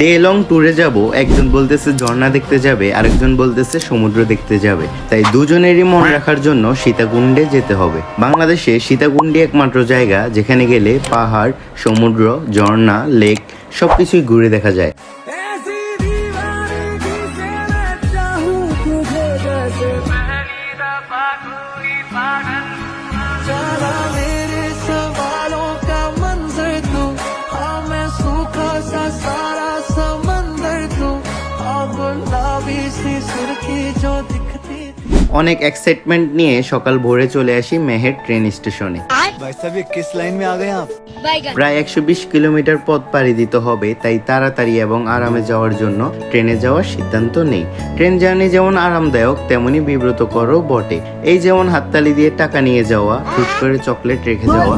Day long ট্যুরে যাব, একজন বলতেছে ঝর্ণা দেখতে যাবে, আরেকজন বলতেছে সমুদ্র দেখতে যাবে। তাই দুজনেরই মন রাখার জন্য সীতাকুণ্ডে যেতে হবে। বাংলাদেশে সীতাকুণ্ডে একমাত্র জায়গা, যেখানে গেলে পাহাড়, সমুদ্র, ঝর্ণা, লেক, সবকিছুই ঘুরে দেখা যায়। অনেক এক্সাইটমেন্ট নিয়ে সকাল ভোরে চলে আসি মেহের ট্রেন স্টেশনে প্রায় একশো বিশ কিলোমিটার পথ পাড়ি দিতে হবে তাই তাড়াতাড়ি এবং আরামে যাওয়ার জন্য ট্রেনে যাওয়ার সিদ্ধান্ত নেই। ট্রেন জার্নি যেমন আরামদায়ক তেমনই বিব্রতকরও বটে। এই যেমন হাততালি দিয়ে টাকা নিয়ে যাওয়া ফুট করে চকলেট রেখে যাওয়া।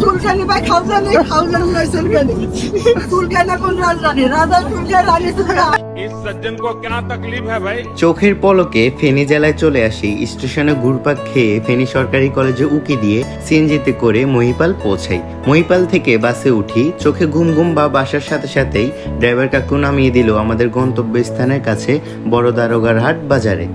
চোখের পলকে ফেনী জেলায় চলে আসি। স্টেশনে ঘুরপাক খেয়ে ফেনী সরকারি কলেজে উকি দিয়ে সিএনজিতে করে মহিপাল পৌঁছাই। মহিপাল থেকে বাসে উঠি, চোখে ঘুম ঘুম বা বাসার সাথে সাথেই ড্রাইভার কাকু নামিয়ে দিল আমাদের গন্তব্যস্থানের কাছে বড় দারোগার হাট বাজারে।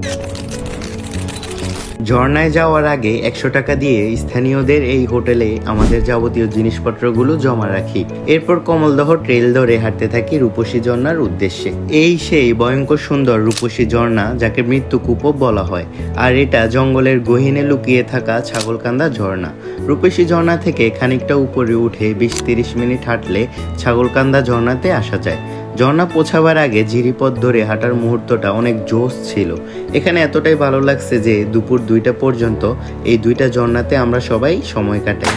ঝর্ণায় যাওয়ার আগে একশো টাকা দিয়ে স্থানীয়দের এই হোটেলে আমাদের যাবতীয় জিনিসপত্রগুলো জমা রাখি। এরপর কমলদহ ট্রেল ধরে হাঁটতে থাকি রূপসী ঝর্ণার উদ্দেশ্যে। এই সেই ভয়ঙ্কর সুন্দর রূপসী ঝর্ণা যাকে মৃত্যুকূপও বলা হয়, আর এটা জঙ্গলের গহীনে লুকিয়ে থাকা ছাগলকান্দা ঝর্ণা। রূপসী ঝর্ণা থেকে খানিকটা উপরে উঠে বিশ তিরিশ মিনিট হাঁটলে ছাগলকান্দা ঝর্ণাতে আসা যায়। ঝর্ণা পৌঁছাবার আগে ঝিরিপথ ধরে হাঁটার মুহূর্তটা অনেক জোশ ছিল। এখানে এতটাই ভালো লাগছে যে দুপুর দুইটা পর্যন্ত এই দুইটা ঝর্ণাতে আমরা সবাই সময় কাটাই।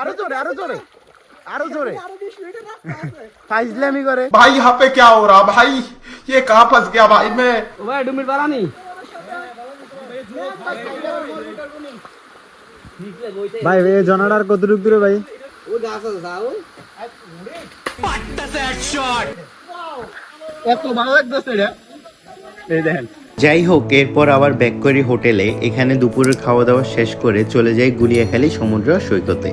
আরও জোরে আরও জোরে আরও জোরে। ভাই হাপে কে রা ভাই? ये कहाँ फंस गया भाई मैं ভাই এই জনাটার কতটুক দূরে ভাই এত ভালো লাগতেছে রে এই দেখেন যাই হোক এরপর আবার ব্যাক করি হোটেলে এখানে দুপুরের খাওয়া দাওয়া শেষ করে চলে যাই গুলিয়াখালী সমুদ্র সৈকতে।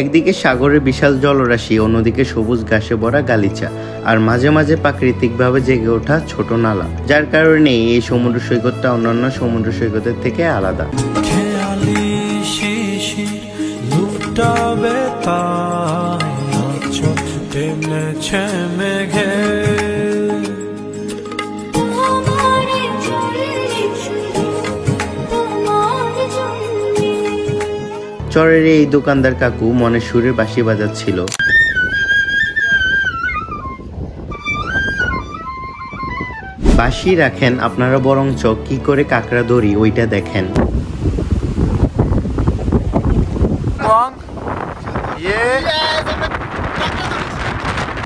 একদিকে সাগরের বিশাল জলরাশি, অন্যদিকে সবুজ ঘাসে ভরা গালিচা আর মাঝে মাঝে প্রাকৃতিকভাবে জেগে ওঠা ছোট নালা। যার কারণে এই সমুদ্র সৈকতটা অন্যান্য সমুদ্র সৈকতের থেকে আলাদা। মেঘে চরের এই দোকানদার কাকু মনে সুরে বাঁশি বাজাচ্ছিল। বাঁশি রাখেন আপনারা বরং চক কি করে কাকড়া ধরি ওইটা দেখেন।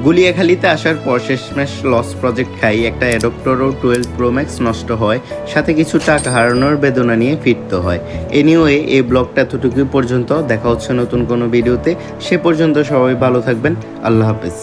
গুলিয়াখালীতে আসার পর শেষমেশ লস প্রজেক্ট খাই। একটা অ্যাডপ্টরও টুয়েলভ প্রো ম্যাক্স নষ্ট হয়, সাথে কিছু টাকা হারানোর বেদনা নিয়ে ফিরতে হয়। এনিওয়ে এই ব্লগটা এতটুকুই পর্যন্ত। দেখা হচ্ছে নতুন কোনো ভিডিওতে। সে পর্যন্ত সবাই ভালো থাকবেন। আল্লাহ হাফেজ।